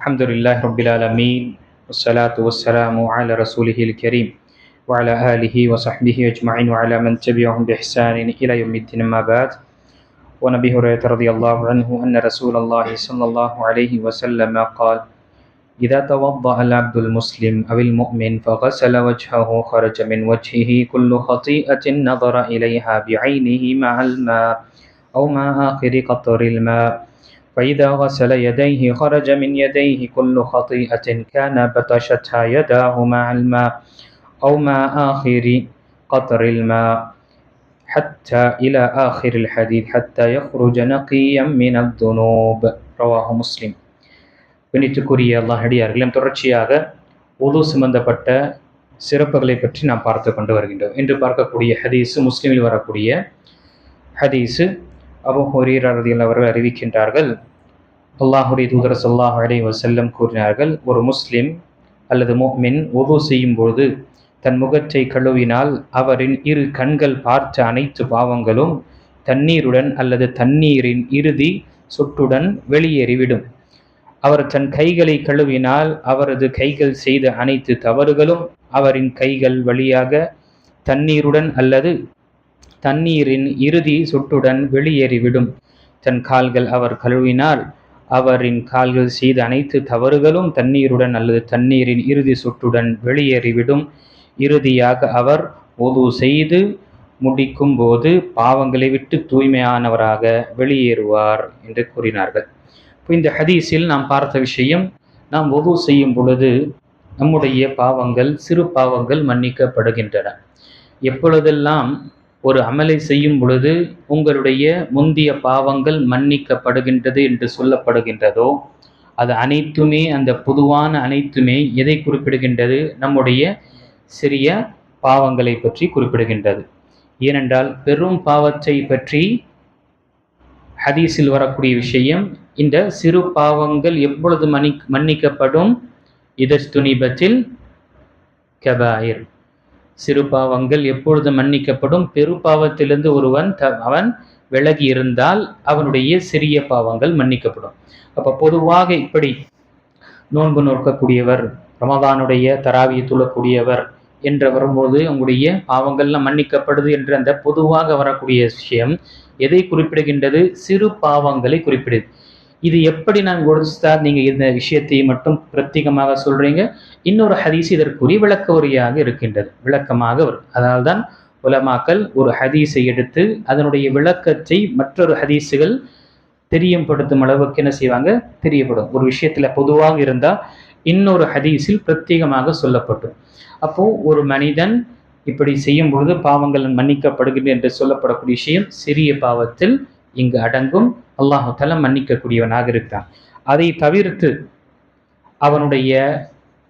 الحمد لله رب العالمين والصلاة والسلام على رسوله الكريم وعلى آله وصحبه أجمعين وعلى من تبعهم بإحسان إلى يوم الدين ما بعد وعن أبي هريرة رضي الله عنه أن رسول الله صلى الله عليه وسلم قال إذا توضأ العبد المسلم أو المؤمن فغسل وجهه خرج من وجهه كل خطيئة نظر إليها بعينه مع الماء أو مع آخر قطر الماء فإذا غسل يديه خرج من يديه كل خطيئة كان بطشتها يداه مع الماء أو مع آخر قطر الماء حتى إلى آخر الحديث حتى يخرج نقيا من الذنوب رواه مسلم பிணித்துக்குரிய அல்லாஹ் அடியார்களும் தொடர்ச்சியாக உது சம்பந்தப்பட்ட சிறப்புகளை பற்றி நாம் பார்த்து கொண்டு வருகின்றோம் இன்று பார்க்கக்கூடிய ஹதீஸு முஸ்லீமில் வரக்கூடிய ஹதீஸு அபு ஹுரீர் அவர்கள் அறிவிக்கின்றார்கள். அல்லாஹுடைய தூதர் சொல்லாஹ் அலி வசல்லம் கூறினார்கள் ஒரு முஸ்லிம் அல்லது மின் உது செய்யும் பொழுது தன் முகத்தை கழுவினால் அவரின் இரு கண்கள் பார்த்த அனைத்து பாவங்களும் தண்ணீருடன் அல்லது தண்ணீரின் இறுதி சொட்டுடன் வெளியேறிவிடும். அவர் தன் கைகளை கழுவினால் அவரது கைகள் செய்த அனைத்து தவறுகளும் அவரின் கைகள் வழியாக தண்ணீருடன் அல்லது தண்ணீரின் இறுதி சொட்டுடன் வெளியேறிவிடும். தன் கால்கள் அவர் கழுவினால் அவரின் கால்கள் செய்த அனைத்து தவறுகளும் தண்ணீருடன் அல்லது தண்ணீரின் இறுதி சொட்டுடன் வெளியேறிவிடும். இறுதியாக அவர் ஒது செய்து முடிக்கும் போது பாவங்களை விட்டு தூய்மையானவராக வெளியேறுவார் என்று கூறினார்கள். இப்போ இந்த ஹதீஸில் நாம் பார்த்த விஷயம் நாம் ஒது செய்யும் பொழுது நம்முடைய பாவங்கள் சிறு பாவங்கள் மன்னிக்கப்படுகின்றன. எப்பொழுதெல்லாம் ஒரு அமலை செய்யும் பொழுது உங்களுடைய முந்திய பாவங்கள் மன்னிக்கப்படுகின்றது என்று சொல்லப்படுகின்றதோ அது அனைத்துமே அந்த பொதுவான அனைத்துமே எதை குறிப்பிடுகின்றது? நம்முடைய சிறிய பாவங்களை பற்றி குறிப்பிடுகின்றது. ஏனென்றால் பெரும் பாவத்தை பற்றி ஹதீஸில் வரக்கூடிய விஷயம் இந்த சிறு பாவங்கள் எப்பொழுது மன்னி மன்னிக்கப்படும்? இதஸ்துனிபத்தில் கபாயிர். சிறு பாவங்கள் எப்பொழுது மன்னிக்கப்படும். பெரு பாவத்திலிருந்து ஒருவன் த அவன் விலகி இருந்தால் அவனுடைய சிறிய பாவங்கள் மன்னிக்கப்படும். அப்போ பொதுவாக இப்படி நோன்பு நோக்கக்கூடியவர் ரமதானுடைய தராவியை துளக்கூடியவர் என்று வரும்போது உங்களுடைய பாவங்கள்லாம் மன்னிக்கப்படுது என்ற அந்த பொதுவாக வரக்கூடிய விஷயம் எதை குறிப்பிடுகின்றது? சிறு பாவங்களை குறிப்பிடுது. இது எப்படி நான் கொடுத்தா நீங்கள் இந்த விஷயத்தை மட்டும் பிரத்யேகமாக சொல்கிறீங்க இன்னொரு ஹதீஸ் இதற்குரிய விளக்க உரையாக இருக்கின்றது. விளக்கமாக வரும். அதனால்தான் தான் உலமாக்கல் ஒரு ஹதீஸை எடுத்து அதனுடைய விளக்கத்தை மற்றொரு ஹதீஸுகள் தெரியப்படுத்தும் அளவுக்கு என்ன செய்வாங்க? தெரியப்படும். ஒரு விஷயத்தில் பொதுவாக இருந்தால் இன்னொரு ஹதீஸில் பிரத்யேகமாக சொல்லப்படும் அப்போது ஒரு மனிதன் இப்படி செய்யும் பொழுது பாவங்கள் மன்னிக்கப்படுகிறது என்று சொல்லப்படக்கூடிய விஷயம் சிறிய பாவத்தில் இங்கு அடங்கும். அல்லாஹு மன்னிக்கக்கூடியவனாக இருக்கிறான். அதை தவிர்த்து அவனுடைய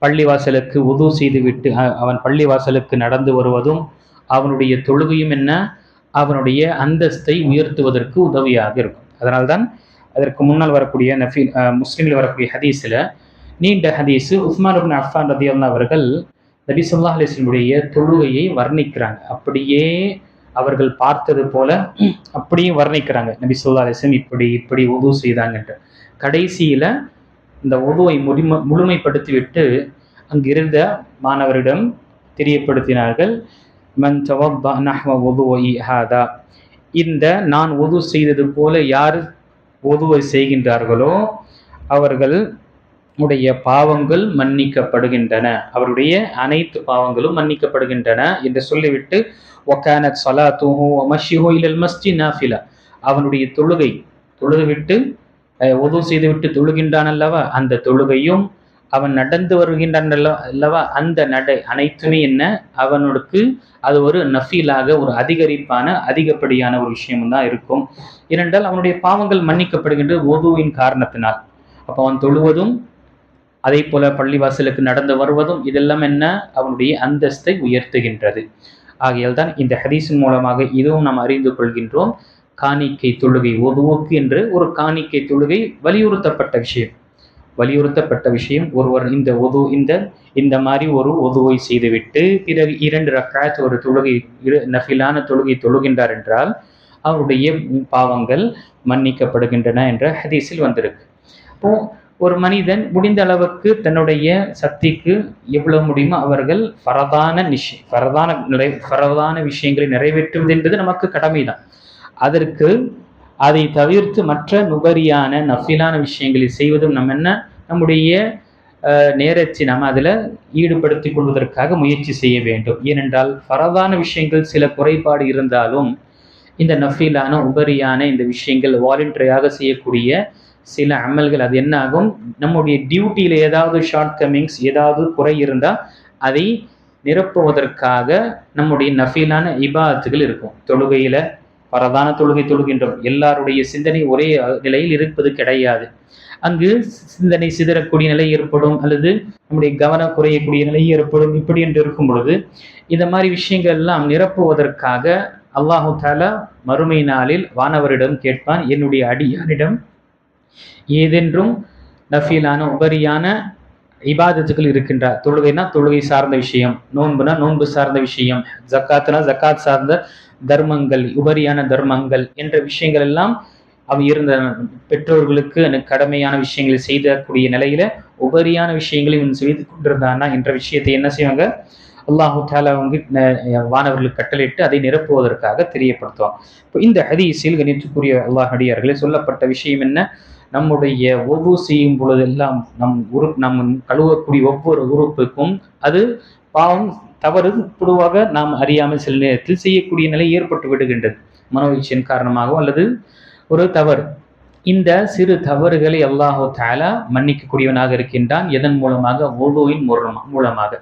பள்ளிவாசலுக்கு உது செய்துவிட்டு அவன் பள்ளிவாசலுக்கு நடந்து வருவதும் அவனுடைய தொழுகையும் என்ன? அவனுடைய அந்தஸ்தை உயர்த்துவதற்கு உதவியாக இருக்கும். அதனால்தான் அதற்கு முன்னால் வரக்கூடிய நஃபி முஸ்லீமில் வரக்கூடிய ஹதீஸில் நீண்ட ஹதீஸு உஸ்மான் அபின் அஃபான் ரதி அவர்கள் நபி சொல்லா அலிஸ்லமுடைய தொழுகையை வர்ணிக்கிறாங்க. அப்படியே அவர்கள் பார்த்தது போல அப்படியும் வர்ணிக்கிறாங்க. நபி சொல்லா இப்படி இப்படி உதவு செய்தாங்கன்ற கடைசியில் இந்த உதுவை முழும முழுமைப்படுத்திவிட்டு அங்கிருந்த மாணவரிடம் தெரியப்படுத்தினார்கள் மன் ஹாதா. இந்த நான் உது செய்தது போல யார் உதுவை செய்கின்றார்களோ அவர்கள் உடைய பாவங்கள் மன்னிக்கப்படுகின்றன. அவருடைய அனைத்து பாவங்களும் மன்னிக்கப்படுகின்றன என்று சொல்லிவிட்டு ஒக்கானத் தூஹோ மஷிஹோ இல்லல் மஸ்ஜி நாஃபிலா. அவனுடைய தொழுகை தொழுது விட்டு உது செய்துவிட்டு தொழுகின்றான் அல்லவா? அந்த தொழுகையும் அவன் நடந்து வருகின்றான் அல்லவா? அந்த நடை அனைத்துமே என்ன? அவனுக்கு அது ஒரு நஃபீலாக ஒரு அதிகரிப்பான அதிகப்படியான ஒரு விஷயம் தான் இருக்கும். ஏனென்றால் அவனுடைய பாவங்கள் மன்னிக்கப்படுகின்றது ஒதுவின் காரணத்தினால். அப்போ அவன் தொழுவதும் அதே போல பள்ளிவாசலுக்கு நடந்து வருவதும் இதெல்லாம் என்ன? அவனுடைய அந்தஸ்தை உயர்த்துகின்றது. ஆகையால் தான் இந்த ஹதீஸின் மூலமாக இதுவும் நாம் அறிந்து கொள்கின்றோம். காணிக்கை தொழுகை ஒதுவுக்கு என்று ஒரு காணிக்கை தொழுகை வலியுறுத்தப்பட்ட விஷயம். வலியுறுத்தப்பட்ட விஷயம். ஒருவர் இந்த ஒது இந்த இந்த மாதிரி ஒரு ஒதுவை செய்துவிட்டு பிறகு இரண்டு ரக்காத் ஒரு தொழுகை நஃபிலான தொழுகை தொழுகின்றார் என்றால் அவருடைய பாவங்கள் மன்னிக்கப்படுகின்றன என்ற ஹதீஸில் வந்திருக்கு. அப்போ ஒரு மனிதன் முடிந்த அளவுக்கு தன்னுடைய சக்திக்கு எவ்வளவு முடியுமோ அவர்கள் பரதான நிஷ் பரதான நிறை பரதான விஷயங்களை நிறைவேற்றுவது என்பது நமக்கு கடமைதான். அதற்கு அதை தவிர்த்து மற்ற நுகரியான நஃபிலான விஷயங்களை செய்வதும் நம்ம என்ன? நம்முடைய நேரத்தை நாம் அதில் ஈடுபடுத்திக் கொள்வதற்காக முயற்சி செய்ய வேண்டும். ஏனென்றால் பரவான விஷயங்கள் சில குறைபாடு இருந்தாலும் இந்த நஃபீலான உபரியான இந்த விஷயங்கள் வாலண்டரியாக செய்யக்கூடிய சில அமல்கள் அது என்ன ஆகும்? நம்முடைய டியூட்டியில் ஏதாவது ஷார்ட் கமிங்ஸ் ஏதாவது குறை இருந்தால் அதை நிரப்புவதற்காக நம்முடைய நஃபீலான இபாத்துகள் இருக்கும். தொழுகையில் பரதான தொழுகை தொழுகின்றோம். எல்லாருடைய சிந்தனை ஒரே நிலையில் இருப்பது கிடையாது. அங்கு சிந்தனை சிதறக்கூடிய நிலை ஏற்படும் அல்லது நம்முடைய கவனம் குறையக்கூடிய நிலை ஏற்படும் இப்படி என்று இருக்கும் பொழுது இந்த மாதிரி விஷயங்கள் எல்லாம் நிரப்புவதற்காக அல்லாஹு தாலா மறுமை நாளில் வானவரிடம் கேட்பான் என்னுடைய அடியாரிடம் ஏதென்றும் நஃபீலான உபரியான இபாதத்துகள் இருக்கின்றார். தொழுகைனா தொழுகை சார்ந்த விஷயம் நோன்புனா நோன்பு சார்ந்த விஷயம் ஜக்காத்துனா ஜக்காத் சார்ந்த தர்மங்கள் உபரியான தர்மங்கள் என்ற விஷயங்கள் எல்லாம் அவன் இருந்த பெற்றோர்களுக்கு கடமையான விஷயங்களை செய்தக்கூடிய நிலையில உபரியான விஷயங்களை இவன் செய்து கொண்டிருந்தானா என்ற விஷயத்தை என்ன செய்வாங்க? அல்லாஹு தாலா அவங்க வானவர்களுக்கு கட்டளையிட்டு அதை நிரப்புவதற்காக தெரியப்படுத்துவான். இப்போ இந்த ஹதீஸில் கணித்துக்குரிய அல்லாஹ் அடியார்களே சொல்லப்பட்ட விஷயம் என்ன? நம்முடைய ஒவ்வொரு செய்யும் பொழுதெல்லாம் நம் உறு நம் கழுவக்கூடிய ஒவ்வொரு உறுப்புக்கும் அது பாவம் தவறு பொதுவாக நாம் அறியாமல் சில நேரத்தில் செய்யக்கூடிய நிலை ஏற்பட்டு விடுகின்றது. மனோவீச்சியின் காரணமாகவோ அல்லது ஒரு தவறு. இந்த சிறு தவறுகளை அல்லாஹோ தாலா மன்னிக்கக்கூடியவனாக இருக்கின்றான். எதன் மூலமாக? ஒவ்வொயின் மூலமாக.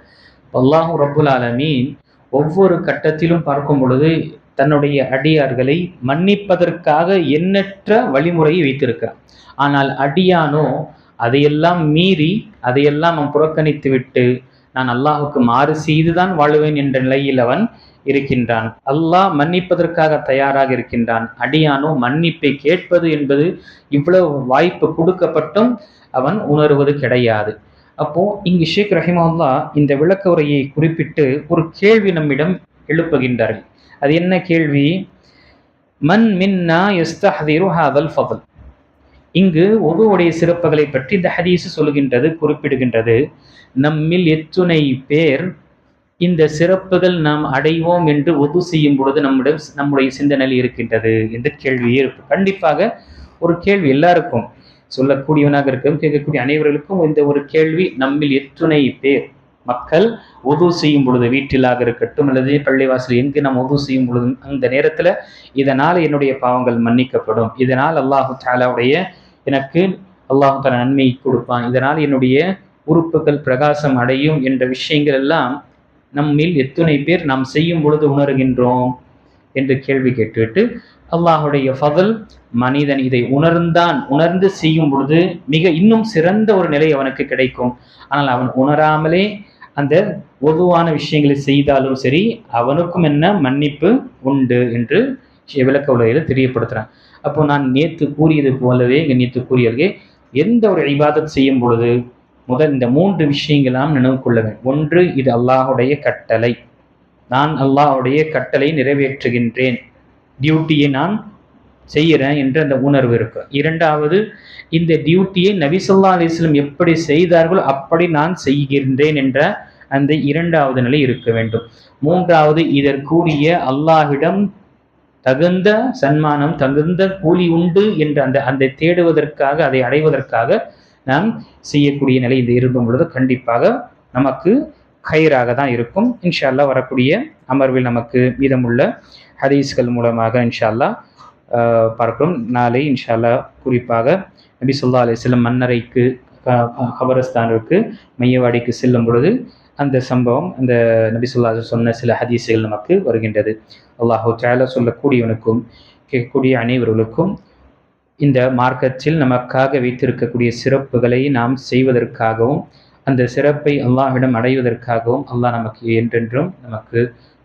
அல்லாஹூ ரபுல் ஆலமீன் ஒவ்வொரு கட்டத்திலும் பார்க்கும் பொழுது தன்னுடைய அடியார்களை மன்னிப்பதற்காக எண்ணற்ற வழிமுறையை வைத்திருக்கிறான். ஆனால் அடியானோ அதையெல்லாம் மீறி அதையெல்லாம் அவன் புறக்கணித்து விட்டு நான் அல்லாஹுக்கு மாறு செய்துதான் வாழுவேன் என்ற நிலையில் அவன் இருக்கின்றான். அல்லாஹ் மன்னிப்பதற்காக தயாராக இருக்கின்றான். அடியானோ மன்னிப்பை கேட்பது என்பது இவ்வளவு வாய்ப்பு கொடுக்கப்பட்டும் அவன் உணர்வது கிடையாது. அப்போ இங்கு ஷேக் ரஹிமல்லா இந்த விளக்க உரையை குறிப்பிட்டு ஒரு கேள்வி நம்மிடம் எழுப்புகின்றார்கள். அது என்ன கேள்வி? மன் மின்னா எஸ்தஹதிரு ஹாதல் ஃபதல். இங்கு ஒவ்வொருடைய சிறப்புகளை பற்றி இந்த ஹதீஸ் சொல்கின்றது குறிப்பிடுகின்றது. நம்மில் எத்துணை பேர் இந்த சிறப்புகள் நாம் அடைவோம் என்று ஒது செய்யும் பொழுது நம்மிடம் நம்முடைய சிந்தனையில் இருக்கின்றது என்ற கேள்வி இருக்கும் கண்டிப்பாக ஒரு கேள்வி எல்லாருக்கும் சொல்லக்கூடியவனாக இருக்கும் கேட்கக்கூடிய அனைவர்களுக்கும் இந்த ஒரு கேள்வி நம்மில் எத்துணை பேர் மக்கள் உது செய்யும் பொழுது வீட்டிலாக இருக்கட்டும் அல்லது பள்ளிவாசல் எங்கு நாம் உது செய்யும் பொழுது அந்த நேரத்தில் இதனால் என்னுடைய பாவங்கள் மன்னிக்கப்படும். இதனால் அல்லாஹு தாலாவுடைய எனக்கு அல்லாஹு தாலா நன்மை கொடுப்பான். இதனால் என்னுடைய உறுப்புகள் பிரகாசம் அடையும் என்ற விஷயங்கள் எல்லாம் நம்மில் எத்தனை பேர் நாம் செய்யும் பொழுது உணர்கின்றோம். என்று கேள்வி கேட்டுவிட்டு அல்லாஹுடைய ஃபதல் மனிதன் இதை உணர்ந்தான் உணர்ந்து செய்யும் பொழுது மிக இன்னும் சிறந்த ஒரு நிலை அவனுக்கு கிடைக்கும். ஆனால் அவன் உணராமலே அந்த பொதுவான விஷயங்களை செய்தாலும் சரி அவனுக்கும் என்ன மன்னிப்பு உண்டு என்று விளக்க உலகில் தெரியப்படுத்துறான். அப்போ நான் நேற்று கூறியது போலவே இங்கே நேற்று கூறியதே எந்த ஒரு இபாதத் செய்யும் பொழுது முதல் இந்த மூன்று விஷயங்களாம் நினைவு கொள்ள வேண்டும். ஒன்று இது அல்லாஹுடைய கட்டளை. நான் அல்லாஹுடைய கட்டளை நிறைவேற்றுகின்றேன். டியூட்டியை நான் செய்கிறேன் என்ற அந்த உணர்வு இருக்கும் இரண்டாவது இந்த டியூட்டியை நபிசல்லா அலிஸ்லம் எப்படி செய்தார்களோ அப்படி நான் செய்கின்றேன் என்ற அந்த இரண்டாவது நிலை இருக்க வேண்டும். மூன்றாவது இதற்குரிய அல்லாஹ்விடம் தகுந்த சன்மானம் தகுந்த கூலி உண்டு என்ற அந்த அந்த தேடுவதற்காக அதை அடைவதற்காக நாம் செய்யக்கூடிய நிலை இது இருக்கும் பொழுது கண்டிப்பாக நமக்கு ஹைராக தான் இருக்கும். இன்ஷா அல்லாஹ் வரக்கூடிய அமர்வில் நமக்கு மீதமுள்ள ஹதீஸ்கள் மூலமாக இன்ஷா அல்லாஹ் பார்க்கிறோம். நாளை இன்ஷா அல்லாஹ் குறிப்பாக நபி சொல்லா அலிஸ்லம் மன்னரைக்கு கபரஸ்தானிற்கு மையவாடிக்கு செல்லும் பொழுது அந்த சம்பவம் அந்த நபி சொல்லா சொன்ன சில ஹதீஸுகள் நமக்கு வருகின்றது. அல்லாஹு தாலா சொல்லக்கூடியவனுக்கும் கேட்கக்கூடிய அனைவர்களுக்கும் இந்த மார்க்கத்தில் நமக்காக வைத்திருக்கக்கூடிய சிறப்புகளை நாம் செய்வதற்காகவும் அந்த சிறப்பை அல்லாஹ்விடம் அடைவதற்காகவும் அல்லாஹ் நமக்கு என்றென்றும் நமக்கு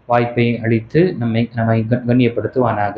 வாய்ப்பை அளித்து நம்மை நம்மை கண்ணியப்படுத்துவானாக.